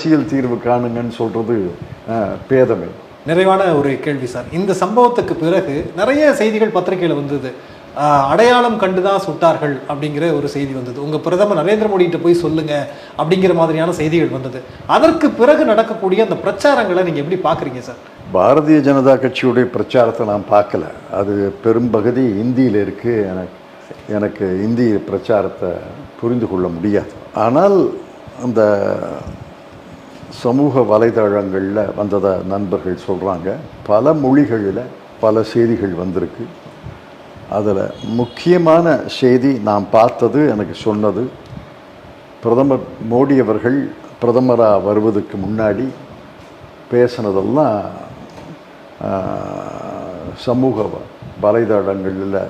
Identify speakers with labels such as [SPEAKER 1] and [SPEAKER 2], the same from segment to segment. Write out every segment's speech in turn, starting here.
[SPEAKER 1] அரசியல் தீர்வு காணுங்கன்னு சொல்றது அஹ், பேதமை.
[SPEAKER 2] நிறைவான ஒரு கேள்வி சார். இந்த சம்பவத்துக்கு பிறகு நிறைய செய்திகள் பத்திரிகையில் வந்தது. அடையாளம் கண்டு தான் சுட்டார்கள் அப்படிங்கிற ஒரு செய்தி வந்தது. உங்க பிரதமர் நரேந்திர மோடிகிட்ட போய் சொல்லுங்க அப்படிங்கிற மாதிரியான செய்திகள் வந்தது. அதற்கு பிறகு நடக்கக்கூடிய அந்த பிரச்சாரங்களை நீங்க எப்படி பாக்குறீங்க சார்?
[SPEAKER 1] பாரதிய ஜனதா கட்சியுடைய பிரச்சாரத்தை நான் பார்க்கல. அது பெரும்பகுதி இந்தியில் இருக்கு. எனக்கு எனக்கு இந்தி பிரச்சாரத்தை புரிந்து கொள்ள முடியாது. ஆனால் அந்த சமூக வலைதளங்களில் வந்ததை நண்பர்கள் சொல்கிறாங்க பல மொழிகளில் பல செய்திகள் வந்திருக்கு. அதில் முக்கியமான செய்தி நான் பார்த்தது எனக்கு சொன்னது பிரதமர் மோடி அவர்கள் பிரதமராக வருவதற்கு முன்னாடி பேசினதெல்லாம் சமூக வலைதளங்களில்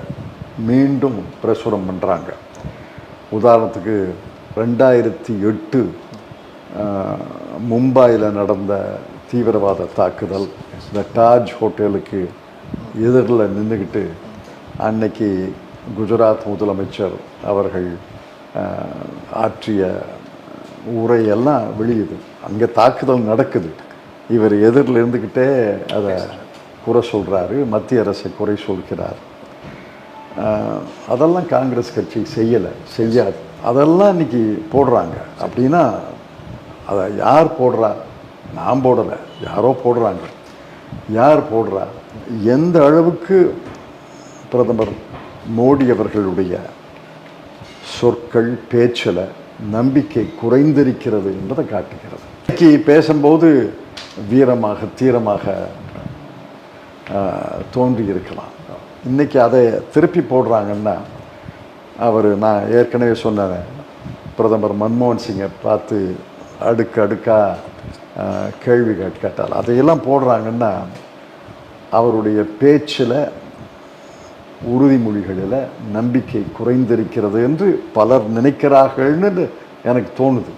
[SPEAKER 1] மீண்டும் பிரசுரம் பண்ணுறாங்க உதாரணத்துக்கு ரெண்டாயிரத்தி எட்டு மும்பாயில் நடந்த தீவிரவாத தாக்குதல் இந்த தாஜ் ஹோட்டலுக்கு எதிரில் நின்றுக்கிட்டு அன்னைக்கு குஜராத் முதலமைச்சர் அவர்கள் ஆற்றிய உரையெல்லாம் வெளியுது. அங்கே தாக்குதல் நடக்குது. இவர் எதிரில் இருந்துக்கிட்டே அதை குறை சொல்கிறாரு மத்திய அரசை குறை சொல்கிறார். அதெல்லாம் காங்கிரஸ் கட்சி செய்யலை செய்யாது. அதெல்லாம் இன்னைக்கு போடுறாங்க. அப்படின்னா அதை யார் போடுறா? நான் போடலை. யாரோ போடுறாங்க. யார் போடுறா? எந்த அளவுக்கு பிரதமர் மோடி அவர்களுடைய சொற்கள் பேச்சில் நம்பிக்கை குறைந்திருக்கிறது என்பதை காட்டுகிறது. இன்னைக்கு பேசும்போது வீரமாக தீரமாக தோன்றியிருக்கலாம். இன்னைக்கு அதை திருப்பி போடுறாங்கன்னா அவர் நான் ஏற்கனவே சொன்னேன் பிரதமர் மன்மோகன் சிங்கை பார்த்து அடுக்கு அடுக்காக கேள்வி கேட்டால். அதையெல்லாம் போடுறாங்கன்னா அவருடைய பேச்சில் உறுதிமொழிகளில் நம்பிக்கை குறைந்திருக்கிறது என்று பலர் நினைக்கிறார்கள்னு எனக்கு தோணுது.